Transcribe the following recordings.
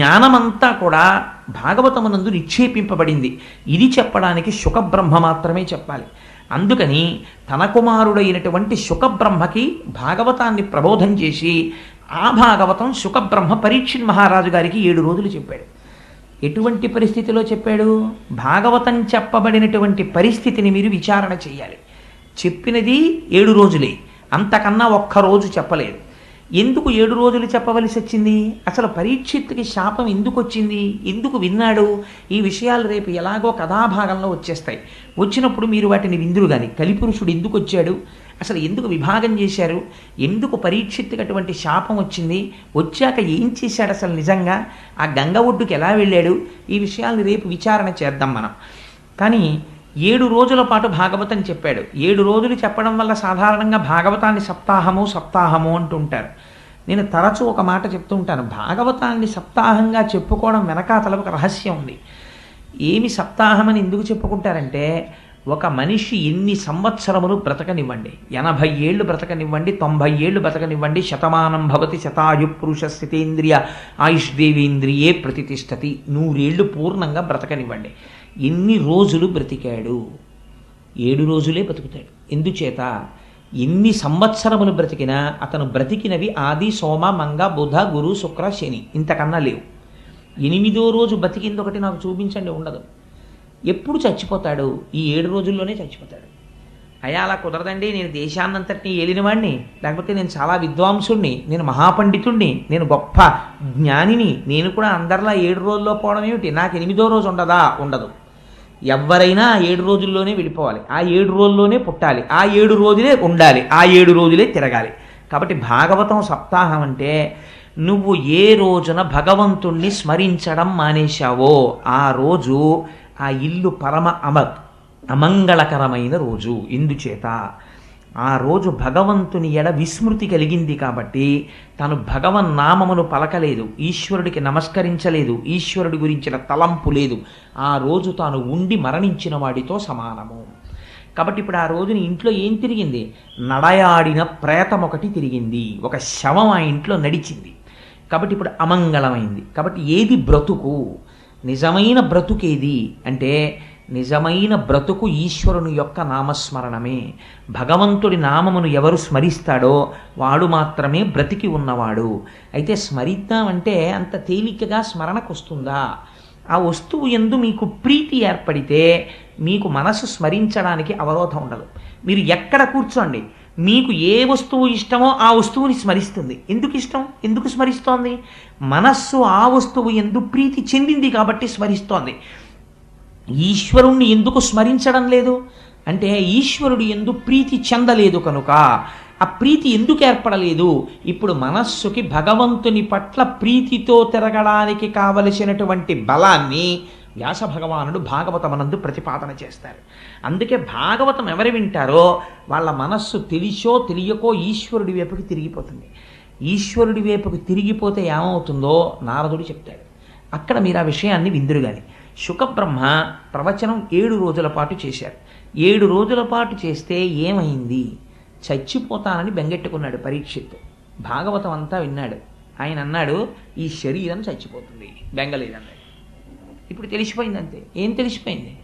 జ్ఞానమంతా కూడా భాగవతమునందు నిక్షేపింపబడింది. ఇది చెప్పడానికి శుకబ్రహ్మ మాత్రమే చెప్పాలి. అందుకని తన కుమారుడైనటువంటి శుకబ్రహ్మకి భాగవతాన్ని ప్రబోధం చేసి ఆ భాగవతం శుకబ్రహ్మ పరీక్షిత్ మహారాజు గారికి ఏడు రోజులు చెప్పాడు. ఎటువంటి పరిస్థితిలో చెప్పాడు? భాగవతం చెప్పబడినటువంటి పరిస్థితిని మీరు విచారణ చేయాలి. చెప్పినది ఏడు రోజులే. అంతకన్నా ఒక్క రోజు చెప్పలేదు. ఎందుకు ఏడు రోజులు చెప్పవలసి వచ్చింది? అసలు పరీక్షిత్తుకి శాపం ఎందుకు వచ్చింది? ఎందుకు విన్నాడు? ఈ విషయాలు రేపు ఎలాగో కథాభాగంలో వచ్చేస్తాయి. వచ్చినప్పుడు మీరు వాటిని విందురు కానీ కలిపురుషుడు ఎందుకు వచ్చాడు? అసలు ఎందుకు విభాగం చేశారు? ఎందుకు పరీక్షిత్తుకి అటువంటి శాపం వచ్చింది? వచ్చాక ఏం చేశాడు అసలు నిజంగా? ఆ గంగ ఒడ్డుకి ఎలా వెళ్ళాడు? ఈ విషయాలను రేపు విచారణ చేద్దాం మనం. కానీ ఏడు రోజుల పాటు భాగవతం చెప్పాడు. ఏడు రోజులు చెప్పడం వల్ల సాధారణంగా భాగవతాన్ని సప్తాహము సప్తాహము అంటుంటారు. నేను తరచూ ఒక మాట చెప్తూ ఉంటాను. భాగవతాన్ని సప్తాహంగా చెప్పుకోవడం వెనకాతల ఒక రహస్యం ఉంది. ఏమి సప్తాహమని ఎందుకు చెప్పుకుంటారంటే ఒక మనిషి ఎన్ని సంవత్సరములు బ్రతకనివ్వండి. ఎనభై ఏళ్ళు బ్రతకనివ్వండి తొంభై ఏళ్ళు బ్రతకనివ్వండి శతమానం భవతి శతాయు పురుష స్థితేంద్రియ ఆయుష్ దేవేంద్రియే ప్రతిష్టతి. నూరేళ్ళు పూర్ణంగా బ్రతకనివ్వండి. ఎన్ని రోజులు బ్రతికాడు. ఏడు రోజులే బ్రతుకుతాడు ఎందుచేత ఎన్ని సంవత్సరములు బ్రతికినా అతను బ్రతికినవి ఆది సోమ మంగ బుధ గురు శుక్ర శని ఇంతకన్నా లేవు. ఎనిమిదో రోజు బతికింది ఒకటి నాకు చూపించండి ఉండదు. ఎప్పుడు చచ్చిపోతాడు? ఈ ఏడు రోజుల్లోనే చచ్చిపోతాడు. అయ్యా అలా కుదరదండి నేను దేశాన్నంతటిని ఏలినవాడిని లేకపోతే నేను చాలా విద్వాంసుణ్ణి నేను మహాపండితుణ్ణి నేను గొప్ప జ్ఞానిని నేను కూడా అందరిలా ఏడు రోజుల్లో పోవడం ఏమిటి? నాకు ఎనిమిదో రోజు ఉండదా? ఉండదు. ఎవరైనా ఆ ఏడు రోజుల్లోనే వెళ్ళిపోవాలి ఆ ఏడు రోజుల్లోనే పుట్టాలి. ఆ ఏడు రోజులే ఉండాలి. ఆ ఏడు రోజులే తిరగాలి. కాబట్టి భాగవతం సప్తాహం అంటే నువ్వు ఏ రోజున భగవంతుణ్ణి స్మరించడం మానేశావో ఆ రోజు ఆ ఇల్లు పరమ అమ అమంగళకరమైన రోజు. ఇందుచేత ఆ రోజు భగవంతుని ఎడ విస్మృతి కలిగింది కాబట్టి తను భగవన్ నామమును పలకలేదు ఈశ్వరుడికి నమస్కరించలేదు ఈశ్వరుడి గురించిన తలంపు లేదు. ఆ రోజు తాను ఉండి మరణించిన వాడితో సమానము. కాబట్టి ఇప్పుడు ఆ రోజున ఇంట్లో ఏం తిరిగింది? నడయాడిన ప్రేతం ఒకటి తిరిగింది. ఒక శవం ఆ ఇంట్లో నడిచింది. కాబట్టి ఇప్పుడు అమంగళమైంది. కాబట్టి ఏది బ్రతుకు? నిజమైన బ్రతుకేది? అంటే నిజమైన బ్రతుకు ఈశ్వరుని యొక్క నామస్మరణమే. భగవంతుడి నామమును ఎవరు స్మరిస్తాడో వాడు మాత్రమే బ్రతికి ఉన్నవాడు. అయితే స్మరిద్దామంటే అంత తేలికగా స్మరణకు వస్తుందా ఆ వస్తువు ఎందు మీకు ప్రీతి ఏర్పడితే మీకు మనసు స్మరించడానికి అవరోధం ఉండదు. మీరు ఎక్కడ కూర్చోండి. మీకు ఏ వస్తువు ఇష్టమో ఆ వస్తువుని స్మరిస్తుంది. ఎందుకు ఇష్టం? ఎందుకు స్మరిస్తోంది? మనస్సు ఆ వస్తువు ఎందు ప్రీతి చెందింది కాబట్టి స్మరిస్తోంది. ఈశ్వరుణ్ణి ఎందుకు స్మరించడం లేదు? అంటే ఈశ్వరుడు ఎందు ప్రీతి చెందలేదు కనుక ఆ ప్రీతి ఎందుకు ఏర్పడలేదు? ఇప్పుడు మనస్సుకి భగవంతుని పట్ల ప్రీతితో తిరగడానికి కావలసినటువంటి బలాన్ని వ్యాస భగవానుడు భాగవతమనందు ప్రతిపాదన చేస్తారు. అందుకే భాగవతం ఎవరు వింటారో వాళ్ళ మనస్సు తెలిసో తెలియకో ఈశ్వరుడి వైపుకి తిరిగిపోతుంది. ఈశ్వరుడి వైపుకి తిరిగిపోతే ఏమవుతుందో నారదుడు చెప్తాడు. అక్కడ మీరు ఆ విషయాన్ని విందురు కానీ శుకబ్రహ్మ ప్రవచనం ఏడు రోజుల పాటు చేశారు. ఏడు రోజుల పాటు చేస్తే ఏమైంది? చచ్చిపోతానని బెంగెట్టుకున్నాడు పరీక్షిత్ భాగవతం అంతా విన్నాడు. ఆయన అన్నాడు ఈ శరీరం చచ్చిపోతుంది. బెంగలేదన్నాడు. ఇప్పుడు తెలిసిపోయింది అంతే ఏం తెలిసిపోయింది?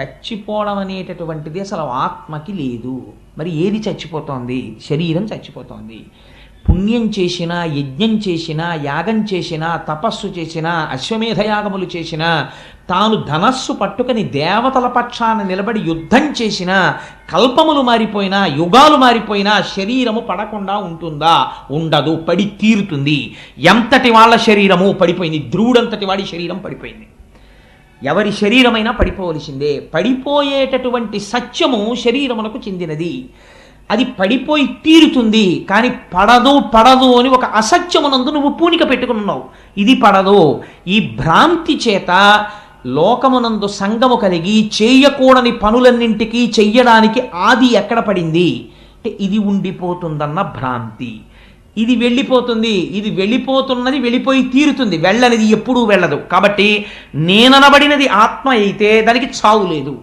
చచ్చిపోవడం అనేటటువంటిది అసలు ఆత్మకి లేదు. మరి ఏది చచ్చిపోతోంది? శరీరం చచ్చిపోతోంది. పుణ్యం చేసినా యజ్ఞం చేసినా యాగం చేసినా తపస్సు చేసినా అశ్వమేధయాగములు చేసినా తాను ధనస్సు పట్టుకొని దేవతల పక్షాన నిలబడి యుద్ధం చేసినా కల్పములు మారిపోయినా యుగాలు మారిపోయినా శరీరము పడకుండా ఉంటుందా? ఉండదు పడి తీరుతుంది. ఎంతటి వాళ్ళ శరీరము పడిపోయింది? ధ్రువుడంతటి వాడి శరీరం పడిపోయింది. ఎవరి శరీరమైనా పడిపోవలసిందే. పడిపోయేటటువంటి సత్యము శరీరమునకు చెందినది. అది పడిపోయి తీరుతుంది. కానీ పడదు పడదు అని ఒక అసత్యమునందు నువ్వు పూనిక పెట్టుకున్నావు ఇది పడదు. ఈ భ్రాంతి చేత లోకమునందు సంగము కలిగి చేయకూడని పనులన్నింటికీ చెయ్యడానికి ఆది ఎక్కడ పడింది? అంటే ఇది ఉండిపోతుందన్న భ్రాంతి. ఇది వెళ్ళిపోతుంది. ఇది వెళ్ళిపోతున్నది వెళ్ళిపోయి తీరుతుంది. వెళ్ళనిది ఎప్పుడూ వెళ్ళదు. కాబట్టి నేననబడినది ఆత్మ అయితే దానికి చావు లేదు.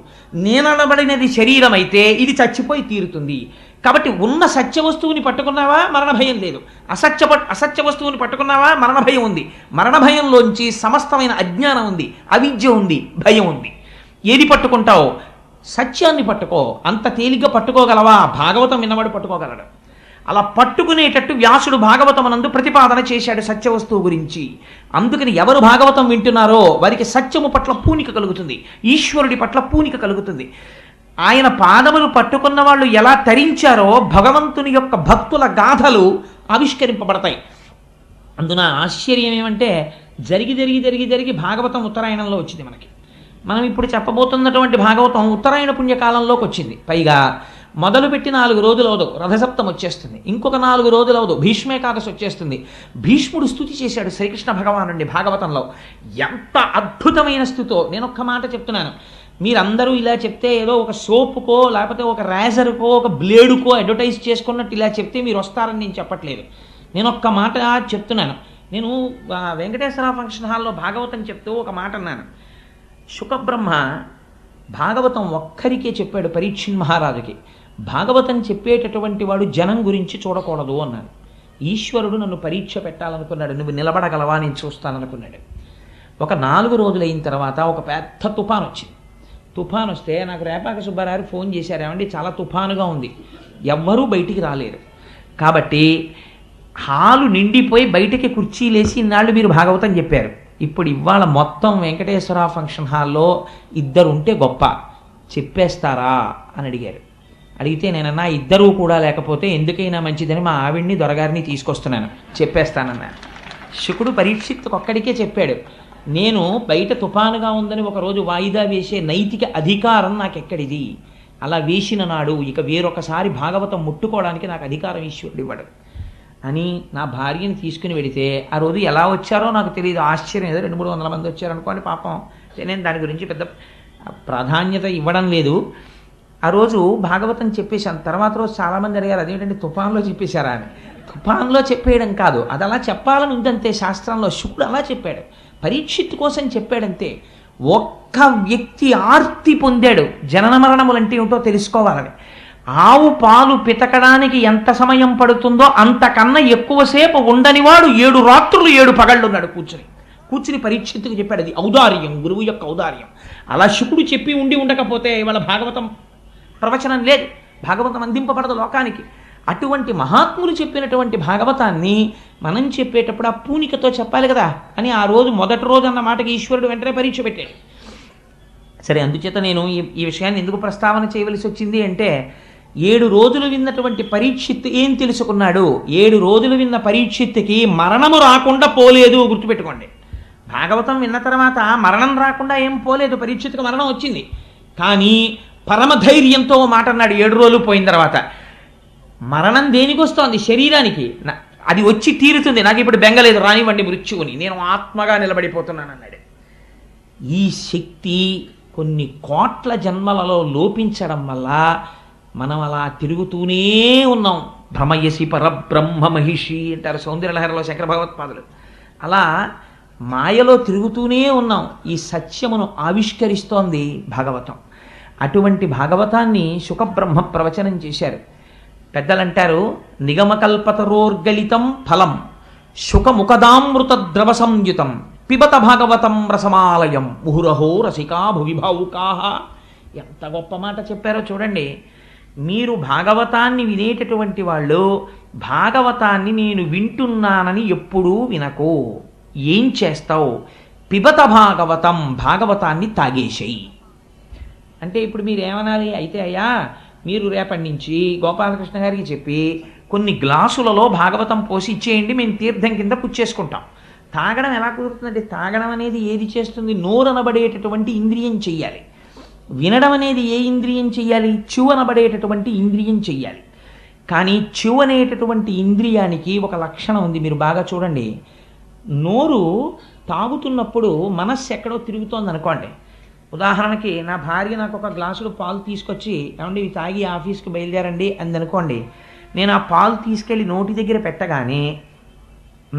నేననబడినది శరీరం అయితే ఇది చచ్చిపోయి తీరుతుంది. కాబట్టి ఉన్న సత్య వస్తువుని పట్టుకున్నావా? మరణ భయం లేదు. అసత్య పట్- అసత్య వస్తువుని పట్టుకున్నావా? మరణ భయం ఉంది. మరణ భయంలోంచి సమస్తమైన అజ్ఞానం ఉంది. అవిద్య ఉంది. భయం ఉంది. ఏది పట్టుకుంటావు? సత్యాన్ని పట్టుకో. అంత తేలిగ్గా పట్టుకోగలవా? భాగవతం విన్నవాడు పట్టుకోగలడు. అలా పట్టుకునేటట్టు వ్యాసుడు భాగవతమునందు ప్రతిపాదన చేశాడు సత్య వస్తువు గురించి. అందుకని ఎవరు భాగవతం వింటున్నారో వారికి సత్యము పట్ల పూనిక కలుగుతుంది. ఈశ్వరుడి పట్ల పూనిక కలుగుతుంది. ఆయన పాదములు పట్టుకున్న వాళ్ళు ఎలా తరించారో భగవంతుని యొక్క భక్తుల గాథలు ఆవిష్కరింపబడతాయి. అందున ఆశ్చర్యం ఏమంటే జరిగి జరిగి జరిగి జరిగి భాగవతం ఉత్తరాయణంలో వచ్చింది మనకి. మనం ఇప్పుడు చెప్పబోతున్నటువంటి భాగవతం ఉత్తరాయణ పుణ్యకాలంలోకి వచ్చింది. పైగా మొదలుపెట్టి నాలుగు రోజులు అవదు రథసప్తం వచ్చేస్తుంది. ఇంకొక నాలుగు రోజులు అవదు భీష్మేకాదశి వచ్చేస్తుంది. భీష్ముడు స్థుతి చేశాడు శ్రీకృష్ణ భగవానుండి భాగవతంలో. ఎంత అద్భుతమైన స్థుతో నేను ఒక్క మాట చెప్తున్నాను. మీరందరూ ఇలా చెప్తే ఏదో ఒక సోపుకో లేకపోతే ఒక రేజర్కో ఒక బ్లేడుకో అడ్వర్టైజ్ చేసుకున్నట్టు ఇలా చెప్తే మీరు వస్తారని నేను చెప్పట్లేదు. నేను ఒక్క మాట చెప్తున్నాను. నేను వెంకటేశ్వర ఫంక్షన్ హాల్లో భాగవతం చెప్తూ ఒక మాట అన్నాను. శుకబ్రహ్మ భాగవతం ఒక్కరికే చెప్పాడు పరీక్షిన్ మహారాజుకి. భాగవతం చెప్పేటటువంటి వాడు జనం గురించి చూడకూడదు అన్నాడు. ఈశ్వరుడు నన్ను పరీక్ష పెట్టాలనుకున్నాడు. నువ్వు నిలబడగలవా? నేను చూస్తాననుకున్నాడు. ఒక నాలుగు రోజులైన తర్వాత ఒక పెద్ద తుఫాన్ వచ్చింది తుఫాన్ వస్తే నాకు రేపాక సుబ్బారావు ఫోన్ చేశారు. ఏమండి? చాలా తుఫానుగా ఉంది. ఎవ్వరూ బయటికి రాలేరు. కాబట్టి హాలు నిండిపోయి బయటకి కుర్చీలేసి ఇన్నాళ్ళు మీరు భాగవతం చెప్పారు. ఇప్పుడు ఇవాళ మొత్తం వెంకటేశ్వర ఫంక్షన్ హాల్లో ఇద్దరు ఉంటే గొప్ప. చెప్పేస్తారా? అని అడిగారు. అడిగితే నేనన్నా ఇద్దరూ కూడా లేకపోతే ఎందుకైనా మంచిదని మా ఆవిడ్ని దొరగారిని తీసుకొస్తున్నాను. చెప్పేస్తానన్నాను శుకుడు పరీక్షిత్తుకొక్కడికే చెప్పాడు. నేను బయట తుఫానుగా ఉందని ఒకరోజు వాయిదా వేసే నైతిక అధికారం నాకెక్కడిది? అలా వేసిన నాడు ఇక వేరొకసారి భాగవతం ముట్టుకోవడానికి నాకు అధికారం ఈశ్వరుడు ఇవ్వడు. అని నా భార్యని తీసుకుని వెడితే ఆ రోజు ఎలా వచ్చారో నాకు తెలియదు ఆశ్చర్యం. ఏదో రెండు మూడు వందల మంది వచ్చారనుకోండి పాపం. నేను దాని గురించి పెద్ద ప్రాధాన్యత ఇవ్వడం లేదు. ఆ రోజు భాగవతం చెప్పేశాను. తర్వాత రోజు చాలామంది అడిగారు అదేమిటంటే తుఫాన్లో చెప్పేశారా? అని. తుఫాన్లో చెప్పేయడం కాదు. అది అలా చెప్పాలని ఉందంతే శాస్త్రంలో. శుకుడు అలా చెప్పాడు. పరీక్షిత్ కోసం చెప్పాడంతే ఒక్క వ్యక్తి ఆర్తి పొందాడు. జనన మరణములంటే ఏమిటో తెలుసుకోవాలని ఆవు పాలు పితకడానికి ఎంత సమయం పడుతుందో అంతకన్నా ఎక్కువసేపు ఉండనివాడు ఏడు రాత్రులు ఏడు పగళ్ళున్నాడు కూర్చుని. కూర్చుని పరీక్షిత్తుకు చెప్పాడు అది ఔదార్యం గురువు యొక్క ఔదార్యం. అలా శుకుడు చెప్పి ఉండి ఉండకపోతే ఇవాళ భాగవతం ప్రవచనం లేదు. భాగవతం అందింపబడదు లోకానికి. అటువంటి మహాత్ములు చెప్పినటువంటి భాగవతాన్ని మనం చెప్పేటప్పుడు ఆ పూనికతో చెప్పాలి కదా. అని ఆ రోజు మొదటి రోజు అన్న మాటకి ఈశ్వరుడు వెంటనే పరీక్ష పెట్టాడు. సరే అందుచేత నేను ఈ ఈ విషయాన్ని ఎందుకు ప్రస్తావన చేయవలసి వచ్చింది అంటే ఏడు రోజులు విన్నటువంటి పరీక్షిత్ ఏం తెలుసుకున్నాడు? ఏడు రోజులు విన్న పరీక్షిత్తుకి మరణము రాకుండా పోలేదు గుర్తుపెట్టుకోండి. భాగవతం విన్న తర్వాత మరణం రాకుండా ఏం పోలేదు పరీక్షిత్తుకు మరణం వచ్చింది. కానీ పరమధైర్యంతో ఓ మాట అన్నాడు ఏడు రోజులు పోయిన తర్వాత. మరణం దేనికి వస్తోంది శరీరానికి అది వచ్చి తీరుతుంది. నాకు ఇప్పుడు బెంగలేదు రానివ్వండి మృత్యువుని. నేను ఆత్మగా నిలబడిపోతున్నాను అన్నాడు. ఈ శక్తి కొన్ని కోట్ల జన్మలలో లోపించడం వల్ల మనం అలా తిరుగుతూనే ఉన్నాం. భ్రమయసి పరబ్రహ్మ మహిషి అంటారు సౌందర్యలహరలో శంకర భగవత్పాదులు. అలా మాయలో తిరుగుతూనే ఉన్నాం. ఈ సత్యమును ఆవిష్కరిస్తోంది భాగవతం. అటువంటి భాగవతాన్ని సుఖబ్రహ్మ ప్రవచనం చేశారు. పెద్దలంటారు నిగమకల్పతరోర్గలితం ఫలం శుకముఖదామృత ద్రవ సంయుతం పిబత భాగవతం రసమాలయం ముహురహో రసికా భువిభావుకాహ ఎంత గొప్ప మాట చెప్పారో చూడండి. మీరు భాగవతాన్ని వినేటటువంటి వాళ్ళు భాగవతాన్ని నేను వింటున్నానని ఎప్పుడూ వినకు. ఏం చేస్తావు? పిబత భాగవతం భాగవతాన్ని తాగేసేయి. అంటే ఇప్పుడు మీరు ఏమనాలి అయితే అయ్యా మీరు రేపటి నుంచి గోపాలకృష్ణ గారికి చెప్పి కొన్ని గ్లాసులలో భాగవతం పోసి ఇచ్చేయండి మేము తీర్థం కింద పుచ్చేసుకుంటాం తాగడం ఎలా కుదురుతుందంటే తాగడం అనేది ఏది చేస్తుంది? నోరు అనబడేటటువంటి ఇంద్రియం చెయ్యాలి. వినడం అనేది ఏ ఇంద్రియం చెయ్యాలి? చెవు అనబడేటటువంటి ఇంద్రియం చెయ్యాలి. కానీ చెవు అనేటటువంటి ఇంద్రియానికి ఒక లక్షణం ఉంది మీరు బాగా చూడండి. నోరు తాగుతున్నప్పుడు మనస్సు ఎక్కడో తిరుగుతోంది అనుకోండి ఉదాహరణకి నా భార్య నాకు ఒక గ్లాసులో పాలు తీసుకొచ్చి ఏమండి ఇవి తాగి ఆఫీస్కి బయలుదేరండి అంది అనుకోండి నేను ఆ పాలు తీసుకెళ్ళి నోటి దగ్గర పెట్టగానే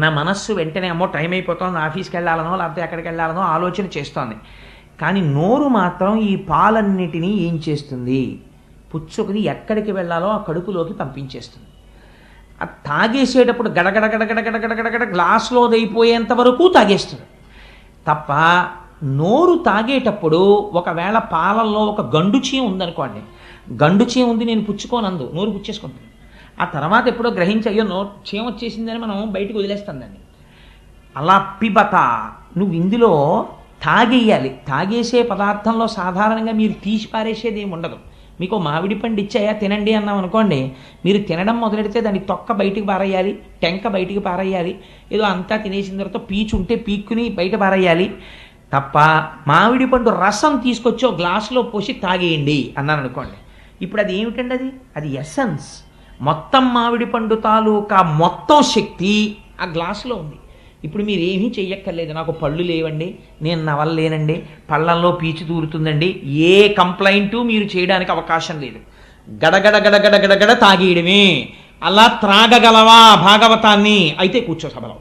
నా మనస్సు వెంటనే అమ్మో టైం అయిపోతుంది ఆఫీస్కి వెళ్ళాలనో లేకపోతే ఎక్కడికి వెళ్ళాలనో ఆలోచన చేస్తోంది. కానీ నోరు మాత్రం ఈ పాలన్నిటినీ ఏం చేస్తుంది? పుచ్చుకుని ఎక్కడికి వెళ్ళాలో ఆ కడుపులోకి పంపించేస్తుంది. ఆ తాగేసేటప్పుడు గడగడ గడగడ గడగడ గడగడ గ్లాసులో అయిపోయేంత వరకు తాగేస్తుంది. తప్ప నోరు తాగేటప్పుడు ఒకవేళ పాలల్లో ఒక గండుచీ ఉందనుకోండి గండు చీ ఉంది నేను పుచ్చుకోనందు నోరు పుచ్చేసుకుంటాను ఆ తర్వాత ఎప్పుడో గ్రహించి అయ్యో నోరు చీమ వచ్చేసిందని మనం బయటకు వదిలేస్తాం దాన్ని అలా పిబత నువ్వు ఇందులో తాగేయాలి. తాగేసే పదార్థంలో సాధారణంగా మీరు తీసి పారేసేది ఏమి ఉండదు. మీకు మామిడి పండు ఇచ్చాయా తినండి అన్నాం అనుకోండి మీరు తినడం మొదలెడితే దాన్ని తొక్క బయటికి పారేయాలి టెంక బయటికి పారేయాలి ఏదో అంతా తినేసిన తర్వాత పీచు ఉంటే పీక్కుని బయట పారేయాలి. తప్ప మామిడి పండు రసం తీసుకొచ్చి ఒక గ్లాసులో పోసి తాగేయండి అన్నాను అనుకోండి. ఇప్పుడు అది ఏమిటండి అది? అది ఎసెన్స్ మొత్తం మామిడి పండు తాలూకా మొత్తం శక్తి ఆ గ్లాసులో ఉంది. ఇప్పుడు మీరు ఏమీ చెయ్యక్కర్లేదు. నాకు పళ్ళు లేవండి నేను నవలలేనండి పళ్ళల్లో పీచు దూరుతుందండి ఏ కంప్లైంటు మీరు చేయడానికి అవకాశం లేదు. గడగడ గడగడ గడగడ తాగేయడమే. అలా త్రాగగలవా భాగవతాన్ని? అయితే కూర్చో సభలో.